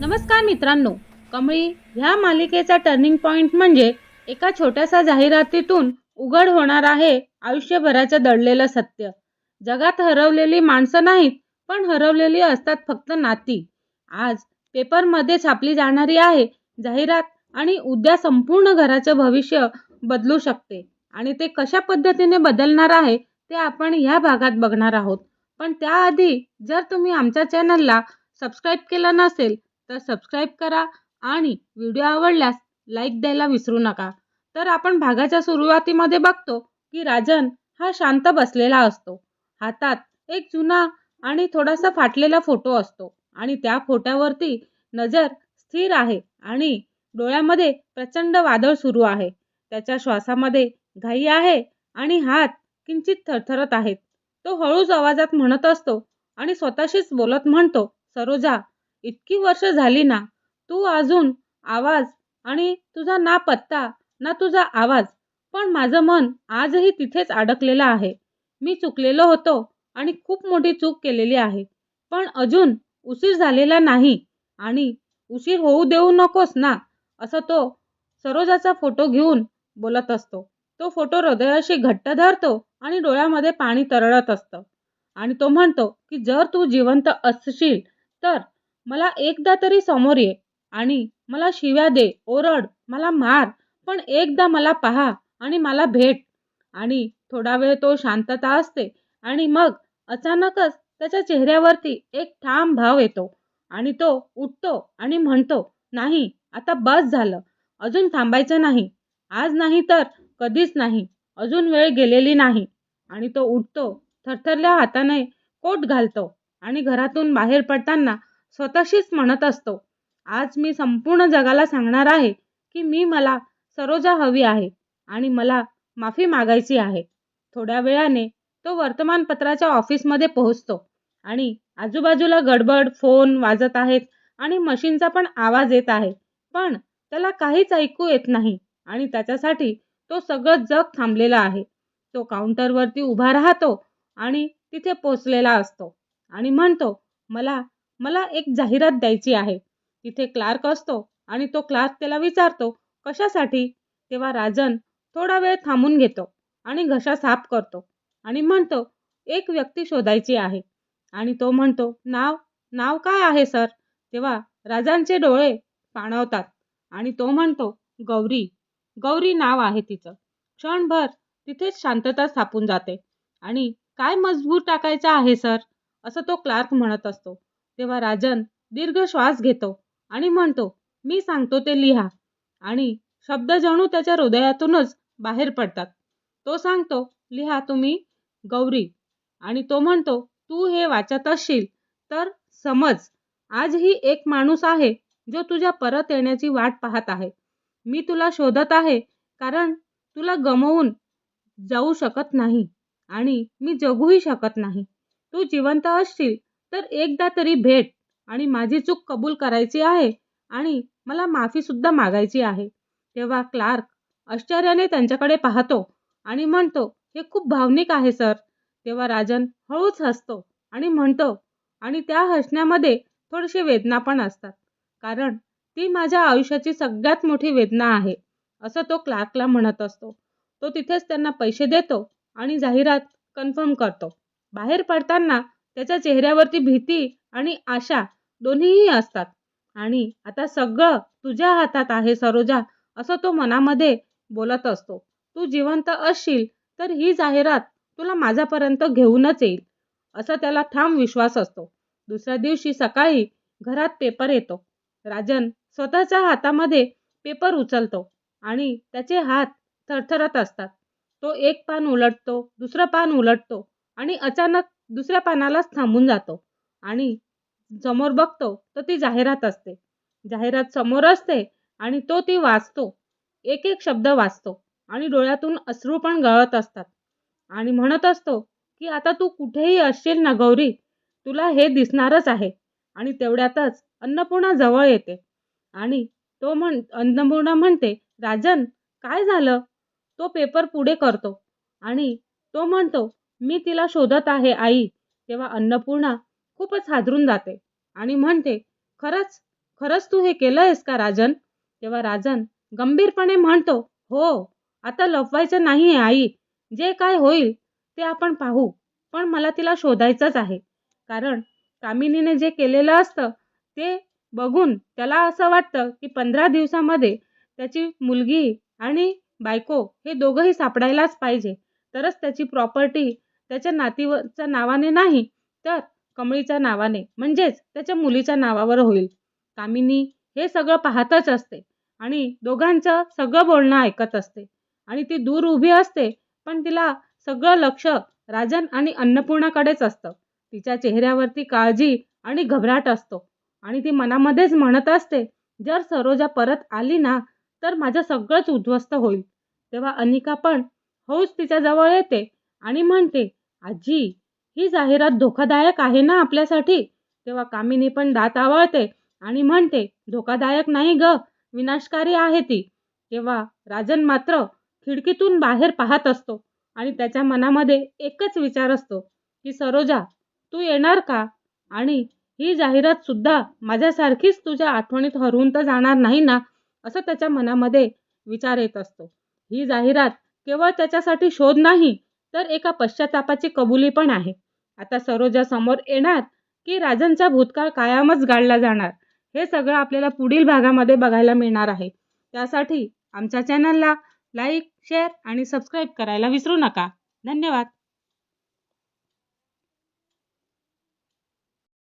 नमस्कार मित्रांनो. कमळी ह्या मालिकेचा टर्निंग पॉइंट म्हणजे एका छोट्याशा जाहिरातीतून उघड होणार आहे आयुष्यभराचं दडलेलं सत्य. जगात हरवलेली माणसं नाहीत पण हरवलेली असतात फक्त नाती. आज पेपरमध्ये छापली जाणारी आहे जाहिरात आणि उद्या संपूर्ण घराचं भविष्य बदलू शकते. आणि ते कशा पद्धतीने बदलणार आहे ते आपण ह्या भागात बघणार आहोत. पण त्याआधी जर तुम्ही आमच्या चॅनलला सबस्क्राईब केलं नसेल तर सबस्क्राईब करा आणि व्हिडिओ आवडल्यास लाईक द्यायला विसरू नका. तर आपण भागाच्या सुरुवातीमध्ये बघतो की राजन हा शांत बसलेला असतो. हातात एक जुना आणि थोडासा फाटलेला फोटो असतो आणि त्या फोटोवरती नजर स्थिर आहे आणि डोळ्यामध्ये प्रचंड वादळ सुरू आहे. त्याच्या श्वासामध्ये घाई आहे आणि हात किंचित थरथरत आहेत. तो हळूच आवाजात म्हणत असतो आणि स्वतःशीच बोलत म्हणतो सरोजा इतकी वर्ष झाली ना तू अजून आवाज आणि तुझा ना पत्ता ना तुझा आवाज पण माझं मन आजही तिथेच अडकलेलं आहे. मी चुकलेलो होतो आणि खूप मोठी चूक केलेली आहे पण अजून उशीर झालेला नाही आणि उशीर होऊ देऊ नकोस ना असं तो सरोजाचा फोटो घेऊन बोलत असतो. तो फोटो हृदयाशी घट्ट धरतो आणि डोळ्यामध्ये पाणी तरळत असतं आणि तो म्हणतो की जर तू जिवंत असशील तर मला एकदा तरी समोर ये आणि मला शिव्या दे ओरड मला मार पण एकदा मला पहा आणि मला भेट. आणि थोडा वेळ तो शांतता असते आणि मग अचानकच त्याच्या चेहऱ्यावरती एक ठाम भाव येतो आणि तो उठतो आणि म्हणतो नाही आता बस झालं. अजून थांबायचं नाही. आज नाही तर कधीच नाही. अजून वेळ गेलेली नाही. आणि तो उठतो थरथरल्या हाताने कोट घालतो आणि घरातून बाहेर पडताना स्वतःशीच म्हणत असतो. आज मी संपूर्ण जगाला सांगणार आहे की मी मला सरोजा हवी आहे आणि मला माफी मागायची आहे. थोड्या वेळाने तो वर्तमानपत्राच्या ऑफिसमध्ये पोहोचतो आणि आजूबाजूला गडबड फोन वाजत आहेत आणि मशीनचा पण आवाज येत आहे. पण त्याला काहीच ऐकू येत नाही आणि त्याच्यासाठी तो सगळं जग थांबलेला आहे. तो काउंटरवरती उभा राहतो आणि तिथे पोचलेला असतो आणि म्हणतो मला मला एक जाहिरात द्यायची आहे. तिथे क्लार्क असतो आणि तो क्लार्क त्याला विचारतो कशासाठी? तेव्हा राजन थोडा वेळ थांबून घेतो आणि घशा साफ करतो आणि म्हणतो एक व्यक्ती शोधायची आहे. आणि तो म्हणतो नाव नाव काय आहे सर? तेव्हा राजांचे डोळे पाणवतात आणि तो म्हणतो गौरी गौरी नाव आहे तिचं. क्षणभर तिथेच शांतता स्थापून जाते. आणि काय मजबूर टाकायचं आहे सर? असं तो क्लार्क म्हणत असतो. तेव्हा राजन दीर्घ श्वास घेतो आणि म्हणतो मी सांगतो ते लिहा. आणि शब्द जणू त्याच्या हृदयातूनच बाहेर पडतात. तो सांगतो लिहा तुम्ही गौरी. आणि तो म्हणतो तू हे वाचत असशील तर समज आजही एक माणूस आहे जो तुझ्या परत येण्याची वाट पाहत आहे. मी तुला शोधत आहे कारण तुला गमवून जाऊ शकत नाही आणि मी जगूही शकत नाही. तू जिवंत असशील तर एकदा तरी भेट आणि माझी चूक कबूल करायची आहे आणि मला माफीसुद्धा मागायची आहे. तेव्हा क्लार्क आश्चर्याने त्यांच्याकडे पाहतो आणि म्हणतो हे खूप भावनिक आहे सर. तेव्हा राजन हळूच हसतो आणि म्हणतो आणि त्या हसण्यामध्ये थोडीशी वेदना पण असतात कारण ती माझ्या आयुष्याची सगळ्यात मोठी वेदना आहे असं तो क्लार्कला म्हणत असतो. तो तिथेच त्यांना पैसे देतो आणि जाहिरात कन्फर्म करतो. बाहेर पडताना त्याच्या चेहऱ्यावरती भीती आणि आशा दोन्हीही असतात. आणि आता सगळं तुझ्या हातात आहे सरोजा असं तो मनामध्ये बोलत असतो. तू जिवंत असशील तर ही जाहिरात तुला माझ्यापर्यंत घेऊनच येईल असा त्याला ठाम विश्वास असतो. दुसऱ्या दिवशी सकाळी घरात पेपर येतो. राजन स्वतःच्या हातामध्ये पेपर उचलतो आणि त्याचे हात थरथरत असतात. तो एक पान उलटतो दुसरं पान उलटतो आणि अचानक दुसऱ्या पानालाच थांबून जातो. आणि समोर बघतो तर ती जाहिरात असते. जाहिरात समोर असते आणि तो ती वाचतो. एक एक शब्द वाचतो आणि डोळ्यातून अश्रू पण गळत असतात. आणि म्हणत असतो की आता तू कुठेही असशील ना गौरी तुला हे दिसणारच आहे. आणि तेवढ्यातच अन्नपूर्णा जवळ येते. आणि तो म्हण अन्नपूर्णा म्हणते राजन काय झालं? तो पेपर पुढे करतो. आणि तो म्हणतो मी तिला शोधत आहे आई. तेव्हा अन्नपूर्णा खूपच हादरून जाते आणि म्हणते खरंच खरंच तू हे केलं आहेस का राजन? तेव्हा राजन गंभीरपणे म्हणतो हो आता लपवायचं नाही आहे आई. जे काय होईल ते आपण पाहू. पण मला तिला शोधायचंच आहे. कारण कामिनीने जे केलेलं असतं ते बघून त्याला असं वाटतं की पंधरा दिवसामध्ये त्याची मुलगी आणि बायको हे दोघंही सापडायलाच पाहिजे. तरच त्याची प्रॉपर्टी त्याच्या नातीवरच्या नावाने नाही तर कमळीच्या नावाने म्हणजेच त्याच्या मुलीच्या नावावर होईल. कामिनी हे सगळं पाहतच असते आणि दोघांचं सगळं बोलणं ऐकत असते. आणि ती दूर उभी असते पण तिला सगळं लक्ष राजन आणि अन्नपूर्णाकडेच असतं. तिच्या चेहऱ्यावरती काळजी आणि घबराट असतो. आणि ती मनामध्येच म्हणत असते जर सरोजा परत आली ना तर माझं सगळंच उद्ध्वस्त होईल. तेव्हा अनिका पण हौस तिच्याजवळ येते आणि म्हणते आजी ही जाहिरात धोकादायक आहे ना आपल्यासाठी? तेव्हा कामिनी पण दात आवळते आणि म्हणते धोकादायक नाही ग विनाशकारी आहे ती. तेव्हा राजन मात्र खिडकीतून बाहेर पाहत असतो आणि त्याच्या मनामध्ये एकच विचार असतो की सरोजा तू येणार का? आणि ही जाहिरात सुद्धा माझ्यासारखीच तुझ्या आठवणीत हरवून तर जाणार नाही ना? असं त्याच्या मनामध्ये विचार येत असतो. ही जाहिरात केवळ त्याच्यासाठी शोध नाही तर एका पश्चातापाची कबुली पण आहे. आता सरोजा समोर येणार की राजांचा भूतकाळ कायमच गाळला जाणार हे सगळं आपल्याला पुढील भागामध्ये बघायला मिळणार आहे. त्यासाठी आमच्या चॅनलला लाईक शेअर आणि सबस्क्राईब करायला विसरू नका. धन्यवाद.